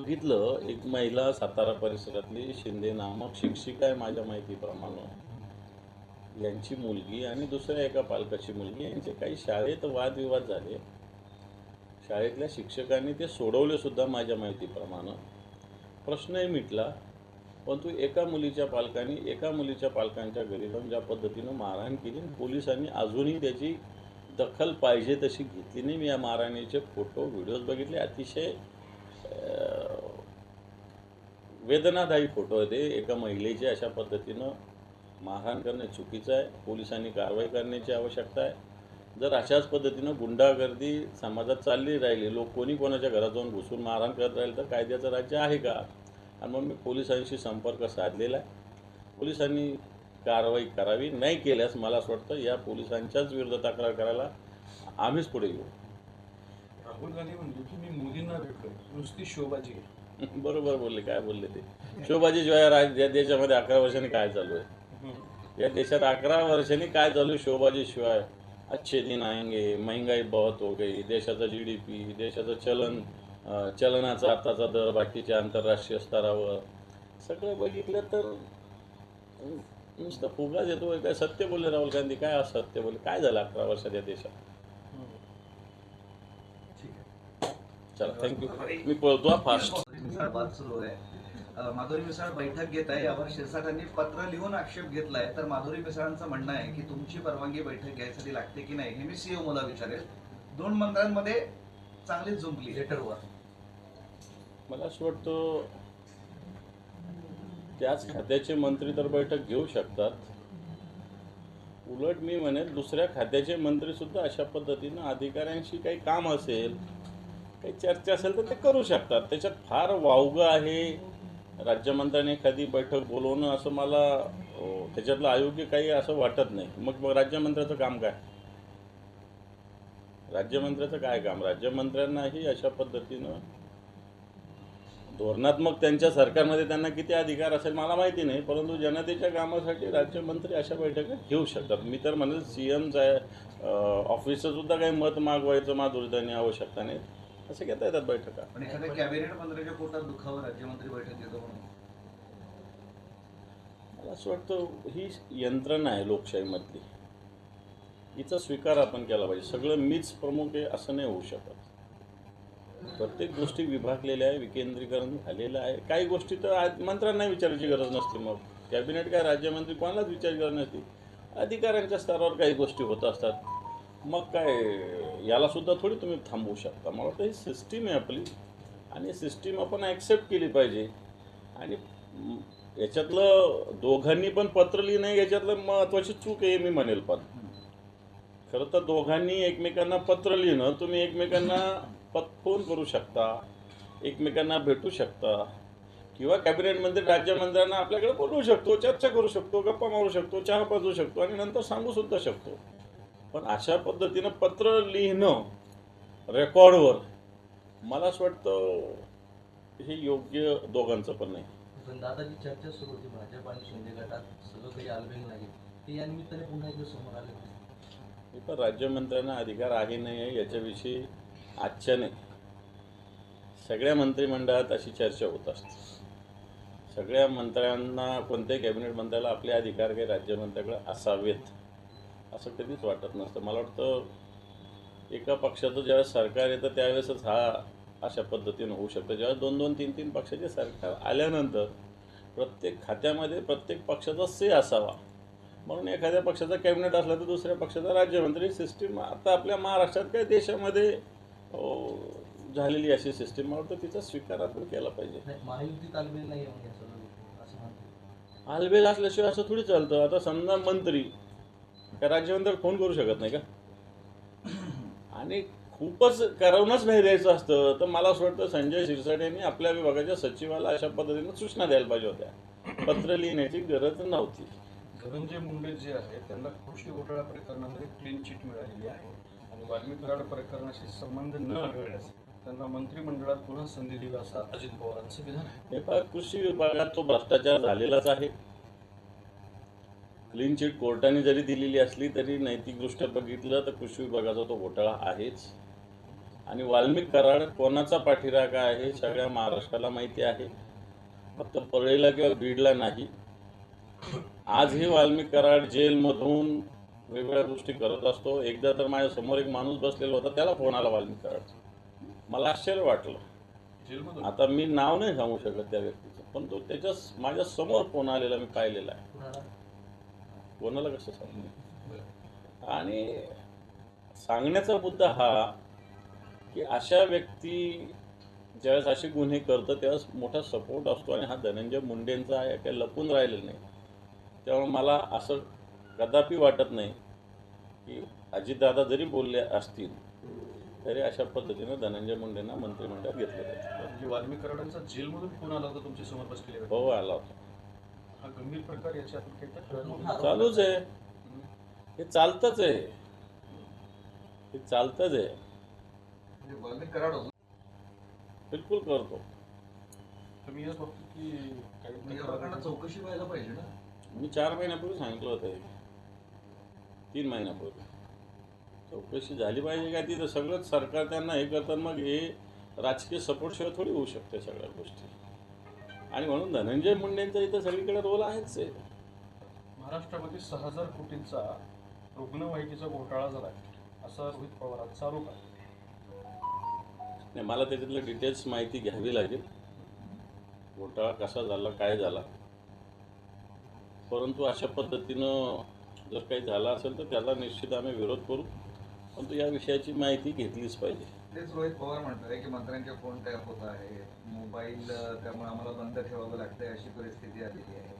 बघितलं एक महिला सातारा परिसरातली शिंदे नामक शिक्षिका आहे माझ्या माहितीप्रमाणे. यांची मुलगी आणि दुसऱ्या एका पालकाची मुलगी यांचे काही शाळेत वादविवाद झाले. शाळेतल्या शिक्षकांनी ते सोडवले सुद्धा माझ्या माहितीप्रमाणे. प्रश्नही मिटला परंतु एका मुलीच्या पालकांनी एका मुलीच्या पालकांच्या घरी जाऊन ज्या पद्धतीनं मारहाण केली पोलिसांनी अजूनही त्याची दखल पाहिजे तशी घेतली नाही. मी या मारहाणीचे फोटो व्हिडिओज बघितले. अतिशय वेदनादायी फोटो आहे ते. एका महिलेचे अशा पद्धतीनं मारहाण करणे चुकीचं आहे. पोलिसांनी कारवाई करण्याची आवश्यकता आहे. जर अशाच पद्धतीनं गुंडागर्दी समाजात चालली राहिली लोक कोणी कोणाच्या घरात जाऊन घुसून मारहाण करत राहील तर कायद्याचं राज्य आहे का? आणि मग मी पोलिसांशी संपर्क साधलेला आहे. पोलिसांनी कारवाई करावी नाही केल्यास मला असं वाटतं या पोलिसांच्याच विरुद्ध तक्रार करायला आम्हीच पुढे येऊ. राहुल गांधी म्हणतो की मी मोदींना भेटलो नुसती शोभाजी आहे. बरोबर बोलले काय बोलले ते? शोभाजीशिवाय राज या देशामध्ये अकरा वर्षांनी काय चालू आहे? या देशात अकरा वर्षांनी काय चालू आहे? शोभाजीशिवाय अच्छे दिन आएंगे महंगाई बहुत हो गई देशाचं जी डी पी देशाचं चलन चलनाचा आताचा दर बाकीच्या आंतरराष्ट्रीय स्तरावर. सगळं बघितलं तर नुसतं फुगाच येतो काय सत्य बोलले राहुल गांधी? काय असत्य बोलले? काय झालं अकरा वर्षात या देशात? चला थँक्यू मी पळतो फास्ट मिसळ बात सुरू आहे. माधुरी मिसळ बैठक घेत आहे. यावर शिरसाटांनी पत्र लिहून आक्षेप घेतलाय. तर माधुरी मिसळांचं म्हणणं आहे की तुमची परवानगी बैठक घ्यायसाठी लागते की नाही हे मी सीओ मला विचारेल. दोन मंत्र्यांमध्ये चांगलीच जुंपली. लेटरवर मला असं वाटतं त्याच खात्याचे मंत्री तर बैठक घेऊ शकतात. उलट मी म्हणेल दुसऱ्या खात्याचे मंत्री सुद्धा अशा पद्धतीनं अधिकाऱ्यांशी काही काम असेल काही चर्चा असेल तर ते करू शकतात. त्याच्यात फार वावगं आहे. राज्यमंत्र्यांनी एखादी बैठक बोलवणं असं मला हो, त्याच्यातलं अयोग्य काही असं वाटत नाही. मग मग राज्यमंत्र्याचं काम काय? राज्यमंत्र्याचं काय काम? राज्यमंत्र्यांनाही अशा पद्धतीनं धोरणात्मक त्यांच्या सरकारमध्ये त्यांना किती अधिकार असेल मला माहिती नाही परंतु जनतेच्या कामासाठी राज्यमंत्री अशा बैठका घेऊ शकतात. मी तर म्हणेल सी एमचा आहे ऑफिसचं सुद्धा काही मत मागवायचं माधुरीदानी आवश्यकता नाही. असं घेता येतात बैठका. पण एखाद्या कॅबिनेट मंत्र्याच्या पोटात दुखावर राज्यमंत्री बैठक घेतो म्हणून. मला असं वाटतं ही यंत्रणा आहे लोकशाहीमधली. हिचा स्वीकार आपण केला पाहिजे. सगळं मीच प्रमुख आहे असं नाही होऊ शकत. प्रत्येक गोष्टी विभागलेल्या आहे विकेंद्रीकरण झालेलं आहे. काही गोष्टी तर आज मंत्र्यांना विचारायची गरज नसते मग. कॅबिनेट काय राज्यमंत्री कोणालाच विचारायची गरज नसते अधिकाऱ्यांच्या स्तरावर काही गोष्टी होत असतात. मग काय याला सुद्धा थोडी तुम्ही थांबवू शकता. मला वाटतं ही सिस्टीम आहे आपली. आणि सिस्टीम आपण ॲक्सेप्ट केली पाहिजे. आणि याच्यातलं दोघांनी पण पत्र लिहिणं याच्यातलं महत्त्वाची चूक आहे मी म्हणेल पण. खरं तर दोघांनी एकमेकांना पत्र लिहिणं तुम्ही एकमेकांना पत फोन करू शकता एकमेकांना भेटू शकता. किंवा कॅबिनेटमध्ये राज्यमंत्र्यांना आपल्याकडे बोलवू शकतो चर्चा करू शकतो गप्पा मारू शकतो चहा पाजू शकतो आणि नंतर सांगू सुद्धा शकतो. पण अशा पद्धतीनं पत्र लिहिणं रेकॉर्डवर मला असं वाटतं हे योग्य दोघांचं पण नाही. पण दादा जी चर्चा सुरू होती भाजप आणि शिंदे गटात सगळं काही आलबेल नाही. ते या निमित्ताने पुन्हा एकदा समोर आले. हे पण राज्यमंत्र्यांना अधिकार आहे नाही आहे याच्याविषयी आजच्या नाही. सगळ्या मंत्रिमंडळात अशी चर्चा होत असते. सगळ्या मंत्र्यांना कोणत्याही कॅबिनेट मंत्र्याला आपले अधिकार काही राज्यमंत्र्याकडे असावेत. असं कधीच वाटत नसतं. मला वाटतं एका पक्षाचं ज्यावेळेस सरकार येतं त्यावेळेसच हा अशा पद्धतीनं होऊ शकतं. ज्यावेळेस दोन दोन तीन तीन पक्षाचे सरकार आल्यानंतर प्रत्येक खात्यामध्ये प्रत्येक पक्षाचा से असावा. म्हणून एखाद्या पक्षाचा कॅबिनेट असला तर दुसऱ्या पक्षाचा राज्यमंत्री सिस्टीम आता आपल्या महाराष्ट्रात काय देशामध्ये अं, झालेली अशी सिस्टीम. मला वाटतं तिचा स्वीकार आपण केला पाहिजे. म्हणजे आलबेल असल्याशिवाय असं थोडी चालतं. आता समजा मंत्री का राज्यमंत्री फोन करू शकत नाही का? आणि खूपच करवूनच नाही द्यायचं असतं. तर मला असं वाटतं संजय शिरसाट यांनी आपल्या विभागाच्या सचिवाला अशा पद्धतीनं सूचना द्यायला पाहिजे होत्या. पत्र लिहिण्याची गरज नव्हती. धनंजय मुंडे जे आहेत त्यांना कृषी घोटाळा प्रकरणामध्ये क्लीन चिट मिळालेली आहे. आणि वाल्मिक कराड प्रकरणाशी संबंध न आढळल्यास त्यांना मंत्रिमंडळात पुन्हा संधी दिली असं अजित पवारांचं विधान आहे. हे कृषी विभागात तो भ्रष्टाचार झालेलाच आहे. क्लीन चिट कोर्टाने जरी दिलेली असली तरी नैतिकदृष्ट्या बघितलं तर कृषी विभागाचा तो घोटाळा आहेच. आणि वाल्मिक कराड कोणाचा पाठीराखा आहे सगळ्या महाराष्ट्राला माहिती आहे. फक्त परळीला किंवा बीडला नाही. आजही वाल्मिक कराड जेलमधून वेगवेगळ्या गोष्टी करत असतो. एकदा तर माझ्यासमोर एक माणूस बसलेला होता त्याला फोन आला वाल्मिक कराड मला आश्चर्य वाटलं. आता मी नाव नाही सांगू शकत त्या व्यक्तीचं पण तो त्याच्या माझ्यासमोर फोन आलेला मी पाहिलेला आहे. कुणाला कसं सांगू? आणि सांगण्याचा मुद्दा हा की अशा व्यक्ती ज्यावेळेस असे गुन्हे करतं त्यावेळेस मोठा सपोर्ट असतो आणि हा धनंजय मुंडेंचा आहे काही लपून राहिलेलं नाही. त्यामुळे मला असं कदापि वाटत नाही की अजितदादा जरी बोलले असतील तरी अशा पद्धतीनं धनंजय मुंडेंना मंत्रिमंडळात घेतलं म्हणजे वाल्मिक कराडांचा जेलमधून फोन आला होता तुमच्यासमोर बसलेल्या व्यक्ती. हो आला होता. हा गंभीर प्रकार याच्या. चालूच आहे. हे चालतंच आहे. हे चालतंच आहे. म्हणजे बिलकुल करतो. तर मी हेच बघतो की काही या प्रकरणात चौकशी व्हायला पाहिजे ना. मी चार महिन्यापूर्वी सांगितलं होतं हे. तीन महिन्यापूर्वी. चौकशी झाली पाहिजे का तिथं? सगळंच सरकार त्यांना हे करतात मग हे राजकीय सपोर्टशिवाय थोडी होऊ शकते सगळ्या गोष्टी. आणि म्हणून धनंजय मुंडेंचा इथं सगळीकडे रोल आहेच आहे. महाराष्ट्रामध्ये सहा हजार कोटींचा रुग्णवाहिकेचा घोटाळा झाला असा रोहित पवारांचा आरोप आहे. नाही मला त्याच्यातलं डिटेल्स माहिती घ्यावी लागेल. घोटाळा कसा झाला काय झाला? परंतु अशा पद्धतीनं जर काही झालं असेल तर त्याला निश्चित आम्ही विरोध करू. परंतु या विषयाची माहिती घेतलीच पाहिजे. तेच रोहित पवार म्हणतात की मंत्र्यांचे फोन टॅप होत आहे मोबाईल त्यामुळे आम्हाला बंद ठेवावं लागतंय अशी परिस्थिती आलेली आहे.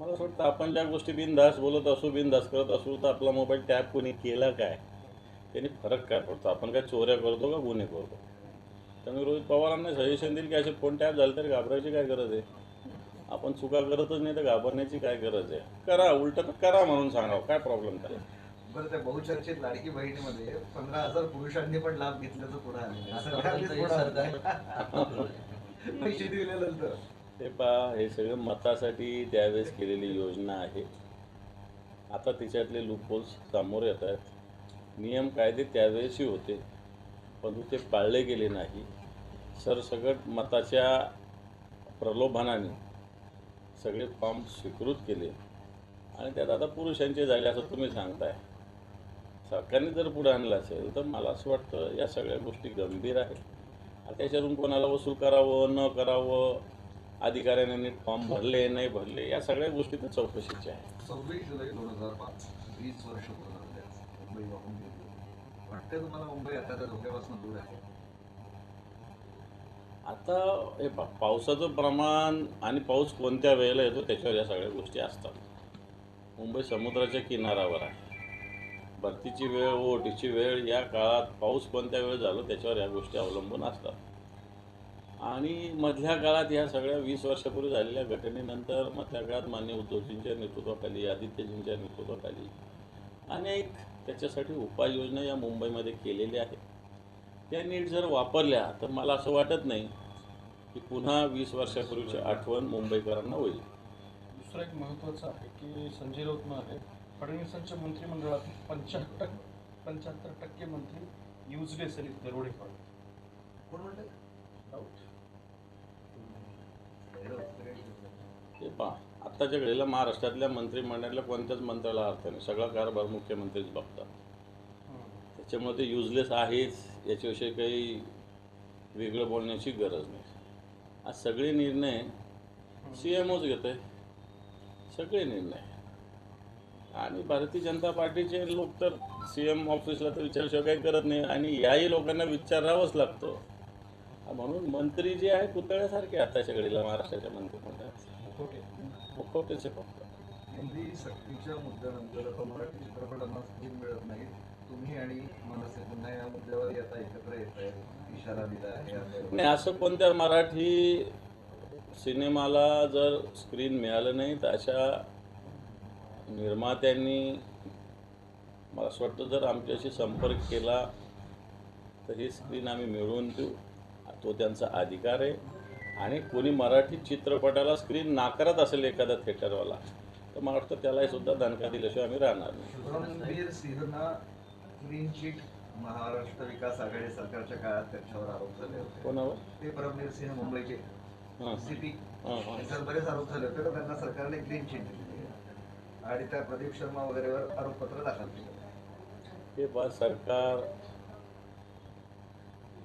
मला असं वाटतं आपण ज्या गोष्टी बिनधास बोलत असू बिनधास करत असू तर आपला मोबाईल टॅप कोणी केला काय? त्याने फरक काय पडतो? आपण काय चोऱ्या करतो का गुन्हे करतो? त्यामुळे रोहित पवारांना सजेशन देईल की असे फोन टॅप झाले तर घाबरायची काय गरज आहे? आपण चुका करतच नाही तर घाबरण्याची काय गरज आहे? करा उलट तर करा म्हणून सांगावं. काय प्रॉब्लेम त्याला बरं त्या बहुचर्चित लाडकी बहिणीमध्ये पंधरा हजार पुरुषांनी पण लाभ घेतल्याचं पुढे आलेलं हे. पैसे दिल्यानंतर ते पहा हे सगळं मतासाठी त्यावेळेस केलेली योजना आहे. आता तिच्यातले लूपहोल्स समोर येत आहेत. नियम कायदे त्यावेळेसही होते परंतु ते पाळले गेले नाही. सरसकट मताच्या प्रलोभनाने सगळे फॉर्म स्वीकृत केले. आणि त्यात आता पुरुषांचे झाले असं तुम्ही सांगताय. सरकारने जर पुढे आणलं असेल तर मला असं वाटतं या सगळ्या गोष्टी गंभीर आहेत. आता त्याच्यातून कोणाला वसूल करावं न करावं अधिकाऱ्याने नीट फॉर्म भरले नाही भरले या सगळ्या गोष्टी तर चौकशीच्या आहेत. सव्वीस जुलै दोन हजार पाच वीस वर्ष. मुंबई वाटतं तुम्हाला मुंबई आता त्या धोक्यापासून दूर आहे? आता हे पा- पावसाचं प्रमाण आणि पाऊस कोणत्या वेळेला येतो त्याच्यावर या सगळ्या गोष्टी असतात. मुंबई समुद्राच्या किनाऱ्यावर आहे. भरतीची वेळ ओटीची वेळ या काळात पाऊस कोणत्या वेळ झालो त्याच्यावर या गोष्टी अवलंबून असतात. आणि मधल्या काळात या सगळ्या वीस वर्षापूर्वी झालेल्या घटनेनंतर मधल्या काळात मान्य उद्धवजींच्या नेतृत्वाखाली आदित्यजींच्या नेतृत्वाखाली अनेक त्याच्यासाठी उपाययोजना या मुंबईमध्ये केलेल्या आहेत. त्या नीट जर वापरल्या तर मला असं वाटत नाही की पुन्हा वीस वर्षापूर्वीची आठवण मुंबईकरांना होईल. दुसरं एक महत्त्वाचं आहे की संजय राऊत म्हणाले फडणवीसांच्या मंत्रिमंडळात पंच्याहत्तर पंच्याहत्तर टक्के मंत्री युजलेस आणि दरोडेखोर कोण राऊत ते पहा आत्ताच्या घडीला महाराष्ट्रातल्या मंत्रिमंडळातल्या कोणत्याच मंत्र्याला अर्थ नाही. सगळा कारभार मुख्यमंत्रीच बघतात. त्याच्यामुळे ते युजलेस आहेच याच्याविषयी काही वेगळं बोलण्याची गरज नाही. आज सगळे निर्णय सी एम ओच घेत आहे सगळे निर्णय. आणि भारतीय जनता पार्टीचे लोक तर सी एम ऑफिसला तर विचारशिवाय काही करत नाही. आणि याही लोकांना विचारावंच लागतं. म्हणून मंत्री जे आहे पुतळ्यासारखे आताच्या घडीला महाराष्ट्राच्या मंत्रिमंडळात मुखवटे. मुखवटेचे फक्त. हिंदी सक्तीच्या मुद्द्यानंतर आता मराठी चित्रपटांना स्क्रीन मिळत नाही. तुम्ही आणि मनसे पुन्हा या मुद्द्यावर येता एकत्र येत आहे इशारा दिला आहे. आता नाही असं कोणत्या मराठी सिनेमाला जर स्क्रीन मिळालं नाही तर अशा निर्मात्यांनी मला असं वाटतं जर आमच्याशी संपर्क केला तर ही स्क्रीन आम्ही मिळवून देऊ. तो त्यांचा अधिकार आहे. आणि कोणी मराठी चित्रपटाला स्क्रीन नाकारत असेल एखादा थिएटरवाला तर मला वाटतं त्यालाही सुद्धा दणका दिल्याशिवाय आम्ही राहणार नाही. महाराष्ट्र विकास आघाडी सरकारच्या काळात त्यांच्यावर आरोप झाले होते. कोणावर? ते परमवीर सिंह मुंबईचे. त्याच्यावर बरेच आरोप झाले होते त्यांना सरकारने क्लीन चिट दिली. आणि त्या प्रदीप शर्मा वगैरेवर आरोपपत्र दाखल केलं. हे बा सरकार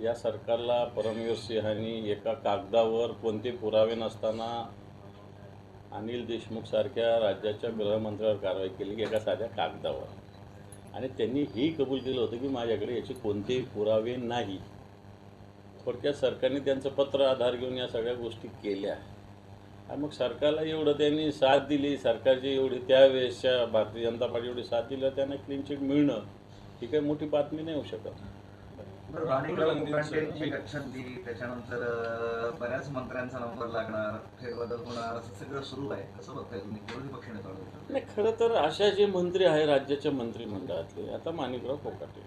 या सरकारला परमवीर सिंहांनी एका कागदावर कोणते पुरावे नसताना अनिल देशमुख सारख्या राज्याच्या गृहमंत्र्यावर कारवाई केली एका साध्या कागदावर. आणि त्यांनी ही कबूल केलं होतं की माझ्याकडे याचे कोणतेही पुरावे नाही. थोडक्यात सरकारने त्यांचं पत्र आधार घेऊन या सगळ्या गोष्टी केल्या. मग सरकारला एवढं त्यांनी साथ दिली सरकारची एवढी त्यावेळेसच्या भारतीय जनता पार्टी एवढी साथ दिली त्यांना क्लीन चिट मिळणं ही काही मोठी बातमी नाही होऊ शकत. त्याच्यानंतर बऱ्याच मंत्र्यांचा नंबर लागणार फेरबदल होणार असं सगळं सुरू आहे. कसं बघताय तुम्ही? विरोधी? नाही खरं तर अशा जे मंत्री आहे राज्याच्या मंत्रिमंडळातले आता माणिकराव कोकाटे.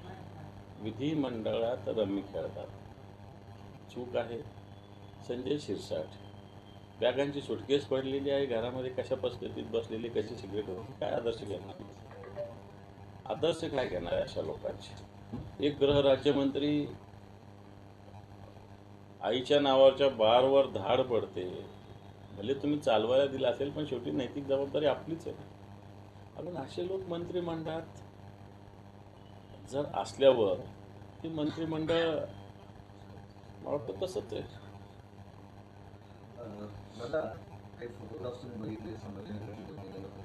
विधिमंडळात रमी खेळतात. चूक आहे. संजय शिरसाट. बॅगांची सुटकेस पडलेली आहे घरामध्ये कशा परिस्थितीत बसलेली कशी सिगरेट होती काय आदर्श घेणार? आदर्श काय घेणार आहे अशा लोकांचे? एक ग्रह राज्यमंत्री आईच्या नावाच्या बारवर धाड पडते. भले तुम्ही चालवायला दिला असेल पण शेवटी नैतिक जबाबदारी आपलीच आहे अजून असे लोक मंत्रिमंडळात जर असल्यावर ते मंत्रिमंडळ मला वाटतं तसंच आहे. दादा काही फोटोग्राफ्स तुम्ही बघितले संभाजीनगरचे तुम्ही गेलेला प्रसंग